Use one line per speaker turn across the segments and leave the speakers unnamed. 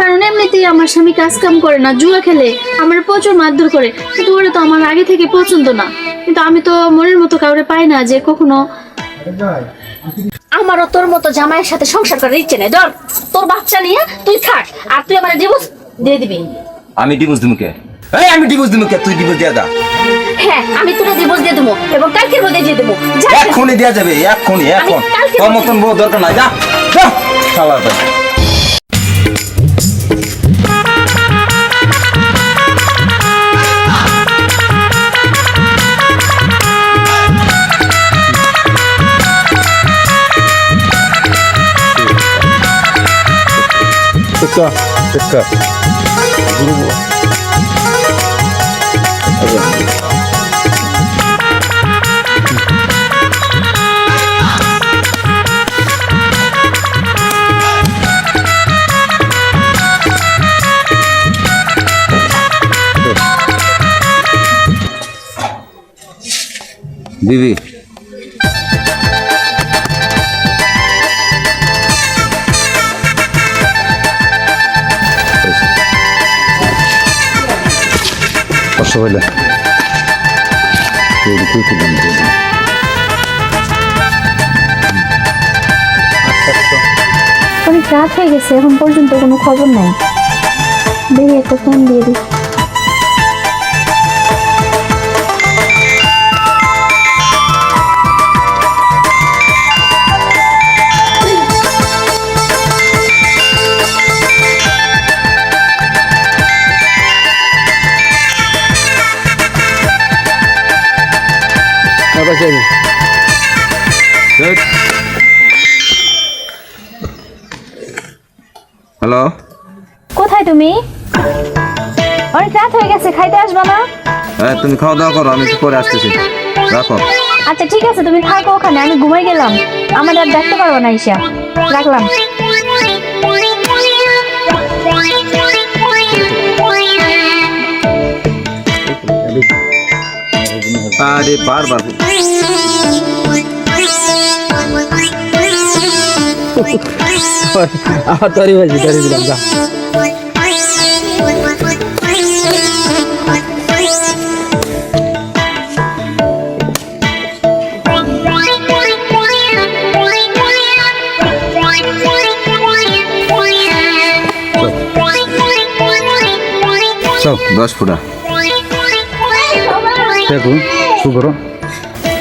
কারণ এমনিতেই আমার স্বামী কাজ কাম করে না জুয়া খেলে আমার প্রচুর মারধর করে কিন্তু ওরা তো আমার আগে থেকে পছন্দ না। কিন্তু আমি তো মনের মতো কাউরে পাই না যে কখনো
আমারও তোর মতো জামাইয়ের সাথে সংসার করার ইচ্ছে নেই ধর তোর বাচ্চা নিয়ে তুই থাক আর তুই আমার ডিভোর্স দিয়ে দিবি।
আমি ডিভোর্স দিমু কে? এই আমি ডিভোর্স দিমু কে? তুই ডিভোর্স দিয়া দা।
হ্যাঁ আমি তোরা ডিভোর্স দিয়ে দেবো এবং কালকের মধ্যে দিয়ে দেবো যা
এক্ষুনি দেয়া যাবে এক্ষুনি এখন
কালকে
তোর মতন বউ দরকার নাই যা যা শালার ভাই
Тыка, тыка. Грубо.
বিবি
সবাইলে
অনেক রাত হয়ে গেছে, এখন পর্যন্ত কোনো খবর নাই। দেখি একটা ফোন দিয়ে দিই গেছে খাইতে আসবা না?
হ্যাঁ তুমি খাওয়া দাওয়া করো আমি একটু পরে আসতেছি। রাখো।
আচ্ছা ঠিক আছে তুমি থাকো ওখানে আমি ঘুমাই গেলাম। আমার আর দেখতে পারব না ঈশা। রাখলাম।
আরে বারবার।
আমার তরি ভাজি তরি দিলাম যা
দশ ফুটা
দেখুন শু করো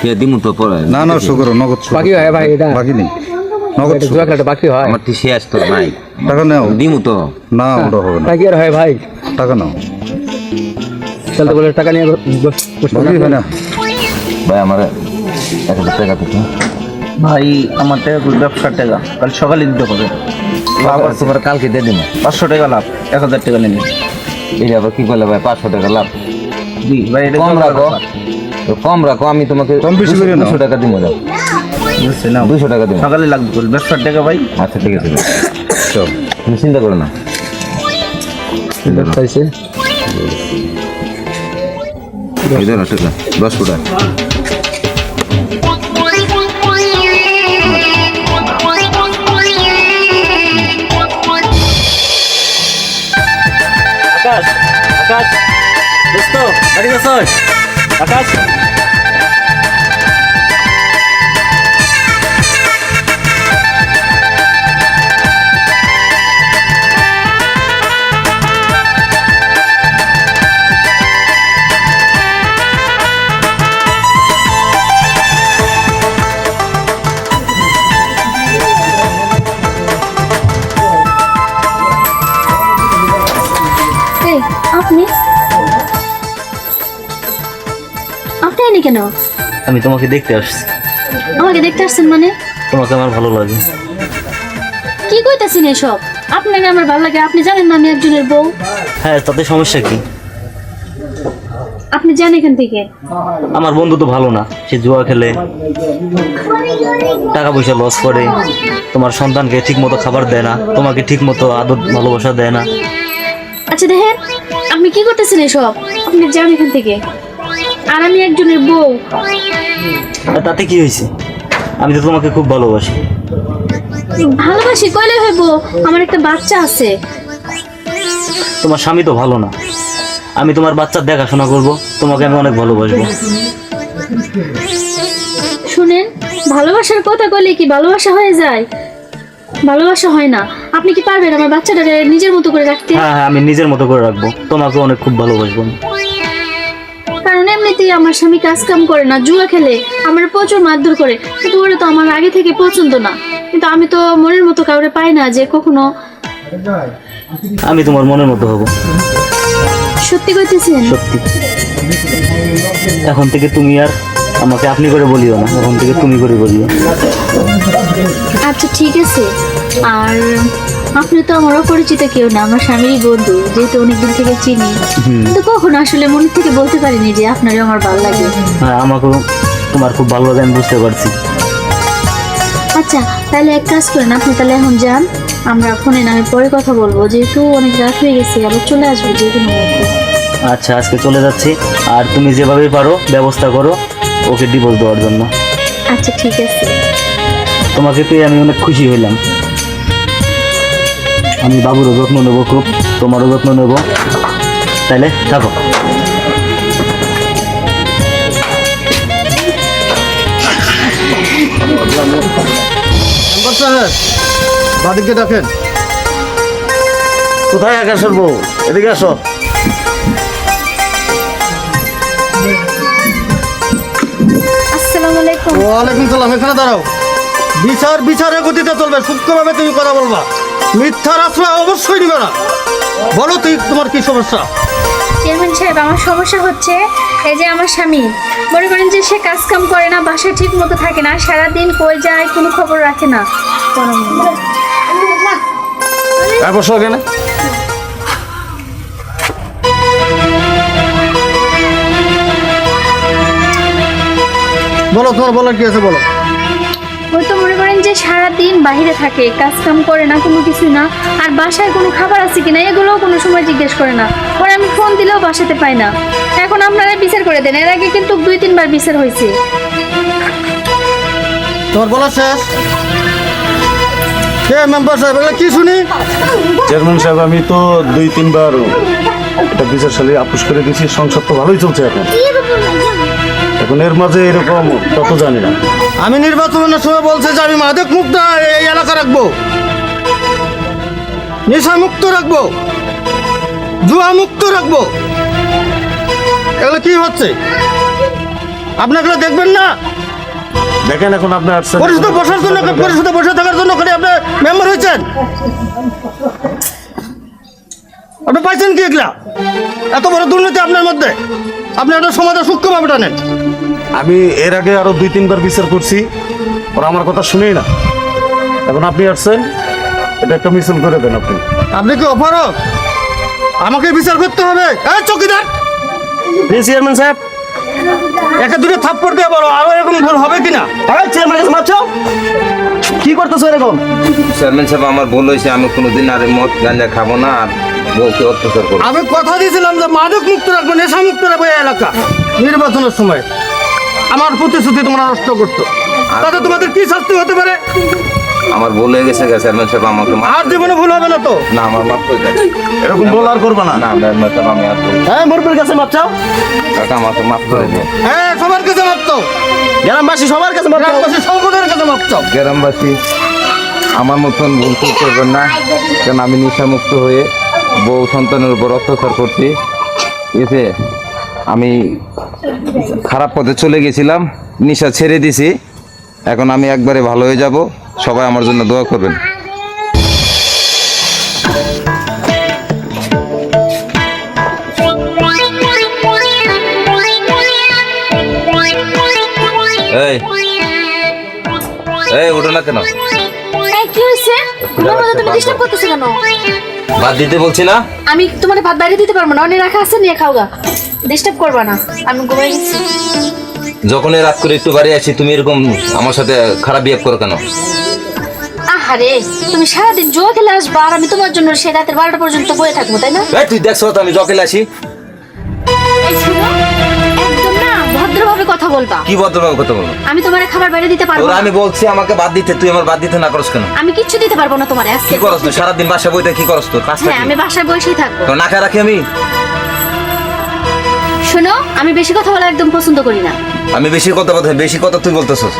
কে দিমু তো পরে।
না না শু করো নগদ
বাকি হয় ভাই এটা।
বাকি নেই। নগদ
জুয়া খেলাটা বাকি হয়।
আমার তো শেষ তো নাই
টাকা নাও।
দিমু তো।
না ওটা হবে না।
বাকি আর হয় ভাই।
টাকা নাও।
চলতে বলে টাকা নিয়ে
বাকি হয় না।
ভাই আমার এক হাজার টাকা দিতে।
ভাই আমার টাকা ব্যবসার টাকা। কাল সকালে দিতে হবে। লাভ আছে
কালকে দিয়ে দিমু।
পাঁচশো টাকা লাভ এক হাজার টাকা নিন
এটা আবার কি করলে ভাই? পাঁচশো টাকা লাভ। কম রাখো। কম রাখো আমি তোমাকে। দুশো টাকা দিব
না
দুশো টাকা দিব।
সকালে লাগবে ব্যবসার টাকা ভাই।
আচ্ছা ঠিক আছে।
চল
তুমি চিন্তা করো না। দশ ফুটা
আকাশ। দোস্ত বাড়ি আকাশ?
কেন?
আমি তোমাকে দেখতে আসছি।
আমাকে দেখতে আসছেন মানে?
তোমাকে আমার ভালো লাগে।
কি কইতাছেন এসব? আপনাকে আমার ভালো লাগে আপনি জানেন না আমি একজনের বউ।
হ্যাঁ তাতে সমস্যা কি?
আপনি জানেন এখান থেকে।
আমার বন্ধু তো ভালো না সে জুয়া খেলে। টাকা পয়সা লস করে। তোমার সন্তানকে ঠিক মতো খাবার দেয় না তোমাকে ঠিক মতো আদর ভালোবাসা দেয় না।
আচ্ছা দেখেন আপনি কি করতেছেন এসব? আপনি যান এখান থেকে। আর আমি একজনের বউ।
তাতে কি হয়েছে? আমি তো তোমাকে খুব ভালোবাসি।
ভালোবাসি? কইলে হইব? আমার একটা বাচ্চা আছে।
তোমার স্বামী তো ভালো না। আমি তোমার বাচ্চার দেখাশোনা করব তোমাকে আমি অনেক ভালোবাসবো।
শুনেন ভালোবাসার কথা কইলে কি ভালোবাসা হয়ে যায়? ভালোবাসা হয় না। আপনি কি পারবেন আমার বাচ্চাটাকে নিজের মতো করে রাখতে?
হ্যাঁ হ্যাঁ আমি নিজের মতো করে রাখব। তোমাকে অনেক খুব ভালোবাসবো
এমনিতেই আমার স্বামী কাজ কাম করে না জুয়া খেলে আমার প্রচুর মারধর করে। কিন্তু ওরা তো আমার আগে থেকে পছন্দ না। কিন্তু আমি তো মনের মতো কাউরে পাই না যে কখনো
আমি তোমার মনের মতো হব।
সত্যি কইতেছেন?
সত্যি। এখন থেকে তুমি আর আমাকে আপনি করে বলিও না এখন থেকে তুমি করে বলিও।
আচ্ছা ঠিক আছে। আর আপনি তো আমার অপরিচিত কেউ না আমার স্বামীরই বন্ধু যেহেতু অনেকদিন থেকে চিনি। কিন্তু কখনো আসলে মন থেকে বলতে পারিনি যে আপনারও আমার ভালো লাগে।
হ্যাঁ আমাকেও তোমার খুব ভালো লাগে আমি বুঝতে পারছি।
আচ্ছা তাহলে এক কাজ করেন আপনি তাহলে এখন যান আমরা ফোনে নামে পরে কথা বলব যেহেতু অনেক রাত হয়ে গেছে আবার চলে আসব যে কোনো
আচ্ছা আজকে চলে যাচ্ছি আর তুমি যেভাবে পারো ব্যবস্থা করো ওকে ডিভোর্স দেওয়ার জন্য।
আচ্ছা ঠিক আছে।
তোমাকে পেয়ে আমি অনেক খুশি হইলাম। আমি বাবুরও যত্ন নেব খুব তোমারও যত্ন নেব। তাইলে থাকো।
বাদিককে ডাকেন।
কোথায় আকাশের বউ? এদিকে আসো।
আসসালামু আলাইকুম।
ওয়ালাইকুম সালাম এখানে দাঁড়াও। বিচার বিচারের গতিতে চলবে সূক্ষ্মভাবে তুমি কথা বলবা। মিথ্যার আশ্রয় অবশ্যই নিবে না। বলো তুই তোমার কি সমস্যা?
চেয়ারম্যান সাহেব আমার সমস্যা হচ্ছে এই যে আমার স্বামী। মনে করেন যে সে কাজ কাম করে না বাসায় ঠিক মতো থাকে না সারাদিন কই যায় কোনো খবর রাখে না।
বসো এখানে।
বলো তোমার বলার কি আছে বলো।
ওই তো মনে করেন যে সারাদিন বাইরে থাকে কাজ কাম করে না কোনো কিছু না আর বাসায় কোনো খাবার আছে কিনা এগুলোও কোনো সময় জিজ্ঞেস করে না। পরে আমি ফোন দিলেও বাসাতে পাই না। এখন আপনারা বিচার করে দেন এর আগে কিন্তু দুই তিনবার বিচার হয়েছে।
তোমার বলা শেষ? কে মেম্বার সাহেব এগুলো কি শুনি?
চেয়ারম্যান সাহেব আমি তো দুই তিনবার এটা বিচারশালী আপুস করে দিয়েছি সংসার তো ভালোই চলছে এখন। এখন এর মাঝে এরকম তত জানি না।
আমি নির্বাচনের সময় বলছে যে আমি মাদক মুক্ত এই এলাকা রাখব। নেশা মুক্ত রাখব। জুয়া মুক্ত রাখব। এগুলো কি হচ্ছে? আপনি এগুলো দেখবেন না?
দেখেন এখন আপনি আসছেন
পরিষদে বসার জন্য পরিষদে বসে থাকার জন্য খালি আপনি মেম্বার হয়েছেন। আপনি পাইছেন কি এগুলা? এত বড় দুর্নীতি আপনার মধ্যে। আপনি একটা সমাজে সূক্ষ্মভাবে টানেন
আমি এর আগে আরও দুই তিনবার বিচার করছি। ওরা আমার কথা শুনেই না। এখন আপনি আসছেন এটা একটা মিছিল করে দেন আপনি।
আপনি কি অপারক আমাকে বিচার করতে হবে। এই চকিদার!
চেয়ারম্যান সাহেব।
একে দুটো থাপ্পড় দিয়ে বলো আরও এরকম ভুল হবে কিনা?
চেয়ারম্যান কাছে মারছো? কি করতেছো এরকম?
চেয়ারম্যান সাহেব আমার ভুল হয়েছে। আমি কোনোদিন আর মদ গাঁজা খাব না আর বউকে অত্যাচার করব
আমি কথা দিয়েছিলাম যে মাদক মুক্ত রাখব নেশা মুক্ত রাখব এই এলাকা। নির্বাচনের সময়। আমার প্রতিশ্রুতি তোমরা নষ্ট করতো তাতে তোমাদের কি শাস্তি হতে পারে?
আমার ভুল হয়ে গেছে চেয়ারম্যান সাহেব আমাকে
আর জীবনে ভুল হবে না তো?
না আমার মাফ করে দেন।
এরকম বল আর করবা না।
না চেয়ারম্যান সাহেব আমি আর করব
হ্যাঁ মুরব্বীর কাছে মাপ চাও?
কাকা আমাকে মাফ করে দিন।
হ্যাঁ সবার কাছে মাপতো
গ্রামবাসী সবার কাছে মাপ চাও।
গ্রামবাসী সম্প্রদায়ের কাছে মাপতো
গ্রামবাসী আমার মতন ভুল কেউ করবেন না। কারণ আমি নেশামুক্ত হয়ে বউ সন্তানের উপর অত্যাচার করছি। এতে আমি খারাপ পথে চলে গেছিলাম, নেশা ছেড়ে দিছি। এখন আমি একবারে ভালো হয়ে যাব। সবাই আমার জন্য দোয়া করবেন। এই এই না কেন?
তোমার মধ্যে তুমি ডিস্টার্ব করতেছো কেন?
বাদ দিতে বলছি না?
আমি তোমার ভাত বাইরে দিতে পারব না অনেক রাখা আছে নিয়ে খাওগা ডিস্টার্ব করবা না আমি ঘুমাই গেছি
যখনই রাত করে একটু বাড়ি আসি তুমি এরকম আমার সাথে খারাপ বিহেভ করো কেন?
আহারে তুমি সারাদিন জুয়া খেলে আসবা আর আমি তোমার জন্য সে রাতের বারোটা পর্যন্ত বয়ে থাকব তাই না?
এই তুই দেখছ তো আমি জকেলে আসি।
এই শোনো, ভদ্রভাবে কথা বলবা?
কি ভদ্রভাবে কথা বলব?
আমি তোমার খাবার বাইরে দিতে পারব না।
আমি বলছি আমাকে বাদ দিতে তুই আমার বাদ দিতে না করস কেন?
আমি কিচ্ছু দিতে পারব না তোমার আজকে
কি করস তুই? সারাদিন বাসা বইতে কি করস তোর কাজটা
হ্যাঁ
কি?
আমি বাসায় বসেই থাকব।
তো না খায় রাখি আমি?
শোনো আমি বেশি কথা বলা একদম পছন্দ করি না।
আমি বেশি কথা বলতে বেশি কথা তুই বলতেছস।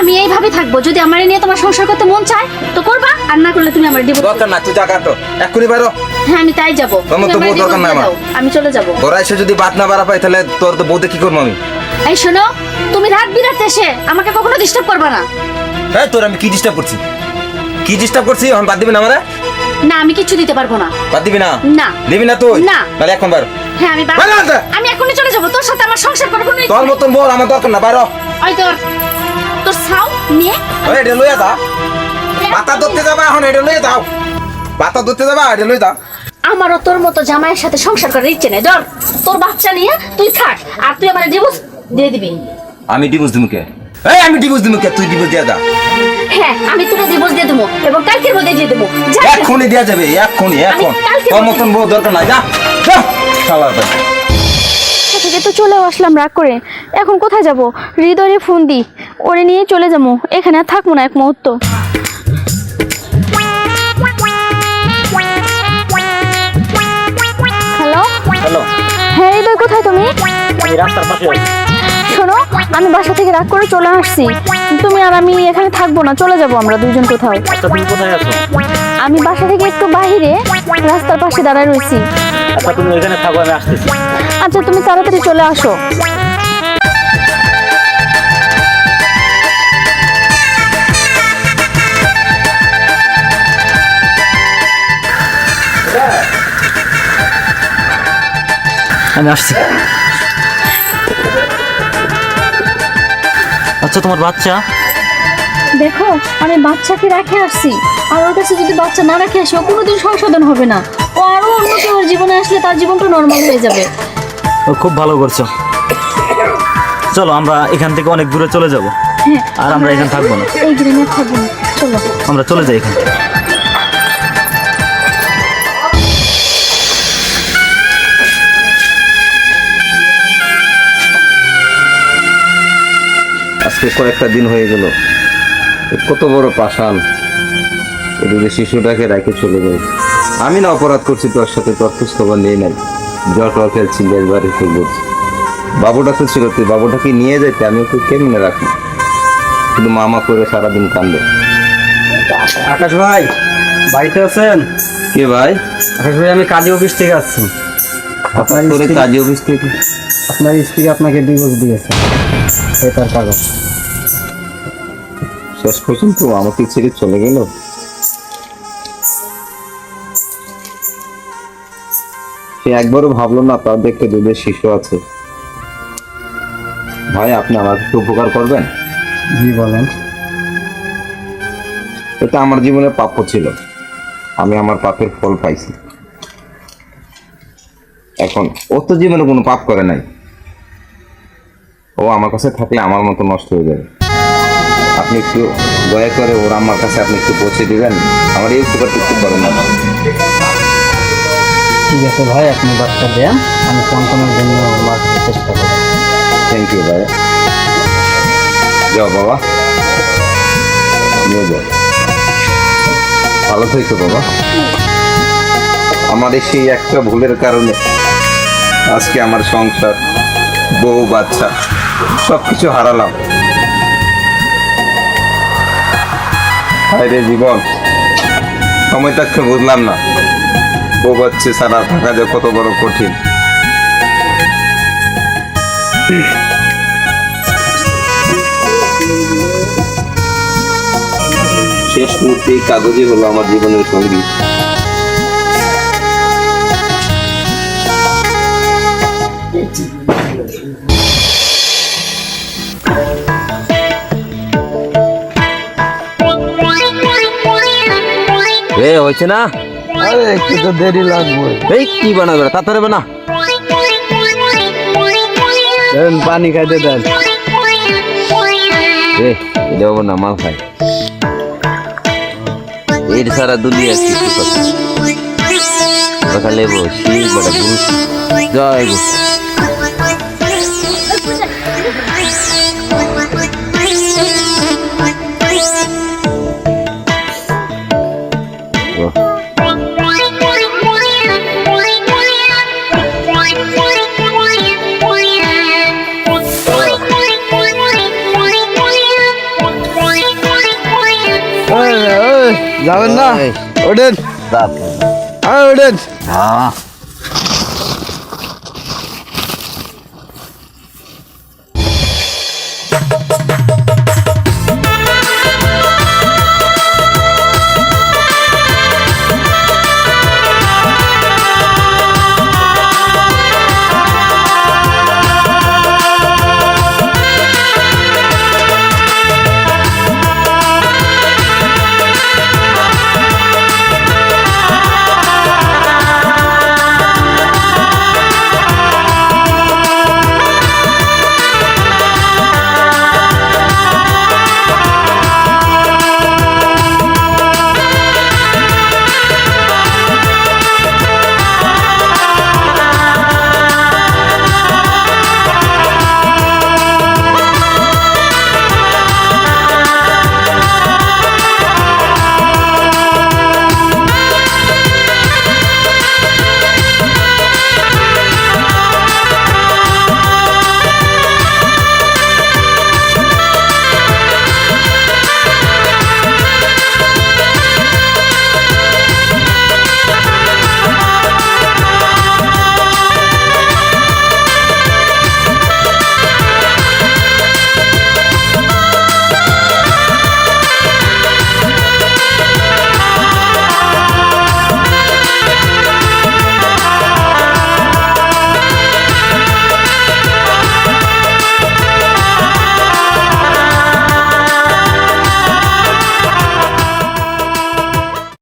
আমি এইভাবে থাকব যদি আমার নিয়ে তোমার সংসার করতে মন চায় তো করবা আর না করলে তুমি আমার ডিভোর্স
দরকার না তুই টাকা তো এক্ষুনি বাইরো
হ্যাঁ আমি তাই যাব।
তোমার তো বউ দরকার নাই আমার।
আমি চলে যাব।
তোরা এসে যদি বাদ না বাড়া পাই তাহলে তোর তো বউতে কি করব আমি?
এই শোনো তুমি রাত বিরাতে এসে আমাকে কখনো ডিস্টার্ব করবা না।
হ্যাঁ তোর আমি কি ডিস্টার্ব করছি? কি ডিস্টার্ব করছি? এখন বাদ দিবি না আমারে?
না আমি কিচ্ছু দিতে পারব না।
বাদ দিবি না?
না।
দিবি না তুই?
না।
তাহলে এখন বার।
হ্যাঁ আমি বা- আমি এখনই চলে যাব। তোর সাথে আমার সংসার করব না
তোর মতন বউ আমার দরকার না বাইরো
ওই তোর তোর ছাও নিয়ে
ওই এটা লইয়া যা। পাতা ধরতে যাবা এখন এটা লইয়া যাও। পাতা ধরতে যাবা এটা লইয়া যাও
আমারও তোর মতো জামাইয়ের সাথে সংসার করার ইচ্ছে নেই। ধর তোর বাচ্চা নিয়ে তুই থাক আর তুই আমার ডিভোর্স দিয়ে দিবি।
আমি ডিভোর্স দিমু কে? এই আমি ডিভোর্স দিমু কে? তুই ডিভোর্স দিয়া যা।
হ্যাঁ আমি তোকে ডিভোর্স দিয়ে দেবো এবং কালকের মধ্যে দিয়ে দেবো যা
এক্ষুনি দেয়া যাবে এক্ষুনি এখন।
কালকে
তোর। মতন বউ দরকার নাই যা। ভাই
থেকে তো চলেও আসলাম রাগ করে। এখন কোথায় যাব? হৃদয়ে ফোন দি ওরে নিয়ে চলে যাব। এখানে আর থাকব না এক মুহূর্ত। হ্যাঁ হৃদয় কোথায় তুমি?
রাস্তার পাশে
শোনো আমি বাসা থেকে রাগ করে চলে আসছি। তুমি আর আমি এখানে থাকব না চলে যাব আমরা দুজন কোথাও।
আচ্ছা তুমি কোথায় আছো?
আমি বাসা থেকে একটু বাইরে রাস্তার পাশে দাঁড়ায় রয়েছি।
আচ্ছা তুমি এখানে থাকো আমি আসতেছি।
আচ্ছা তুমি তাড়াতাড়ি চলে আসো।
আমি আসছি। আচ্ছা তোমার বাচ্চা?
দেখো আমি বাচ্চাকে রেখে আসছি। আর ওর কাছে যদি বাচ্চা না রেখে আসে ও কোনোদিন সংশোধন হবে না। ও আরও অন্য কেউ জীবনে আসলে তার জীবনটা নর্মাল হয়ে যাবে।
ও খুব ভালো করছ। চলো আমরা এখান থেকে অনেক দূরে চলে যাব।
হ্যাঁ
আর আমরা এখানে থাকব না।
এই গ্রামে থাকব না। চলো।
আমরা চলে যাই এখান থেকে।
আজকে কয়েকটা দিন হয়ে গেল। কত বড় পাষাণ। এদিকে শিশুটাকে রেখে চলে যায় আমি না অপরাধ করছি তোর সাথে তোর খোঁজ খবর নিয়ে নাই। জ্বর টর খেলছি একবারে ঠিক বলছি বাবুটা তো ছিল তুই বাবুটাকে নিয়ে যেতে আমি ওকে কেমনে রাখি কিন্তু মামা করে সারাদিন কান্দে।
আকাশ ভাই বাড়িতে আছেন?
কে ভাই?
আকাশ ভাই আমি কাজী অফিস থেকে আসছি। আপনার
কাজী অফিস থেকে
আপনার স্ত্রী আপনাকে ডিভোর্স দিয়েছে। এই তার কাগজ।
শেষ পর্যন্ত আমাকে ছেড়ে চলে গেল? সে একবারও ভাবলো না তার দেখতে দুধের শিশু আছে। ভাই আপনি আমাকে একটু উপকার করবেন?
জি বলেন।
এটা আমার জীবনে প্রাপ্য ছিল। আমি আমার পাপের ফল পাইছি। এখন ও তো জীবনে কোনো পাপ করে নাই। ও আমার কাছে থাকলে আমার মতো নষ্ট হয়ে যাবে। আপনি একটু দয়া করে ওর আমার কাছে আপনি একটু পৌঁছে দেবেন। আমার এই উপকারটা একটু করেন
ঠিক আছে ভাই আপনি বাচ্চা দেন। আমি সন্তানের জন্য বাঁচার চেষ্টা করব।
থ্যাংক ইউ ভাই। যাও বাবা। নিয়ে যাও। ভালো থেকো বাবা। আমার এই সেই একটা ভুলের কারণে আজকে আমার সংসার বউ বাচ্চা সব কিছু হারালাম। হায় রে জীবন। সময় থাকতে বুঝলাম না। বউ বাচ্চা সারা থাকা যে কত বড় কঠিন। শেষ মুহূর্তে কাগজই হলো আমার জীবনের সঙ্গী। হয়েছে না?
আরে একটু তো দেরি লাগবে।
এই কি বানাবে? তাড়াতাড়ি বানা।
দেন পানি খাইতে দেন।
এ দেবো না মাল খাই এর সারা দুনিয়া কিছু কথা কথা লেবো শীত বড় জয় গো যাবেন না ওঠেন ওঠেন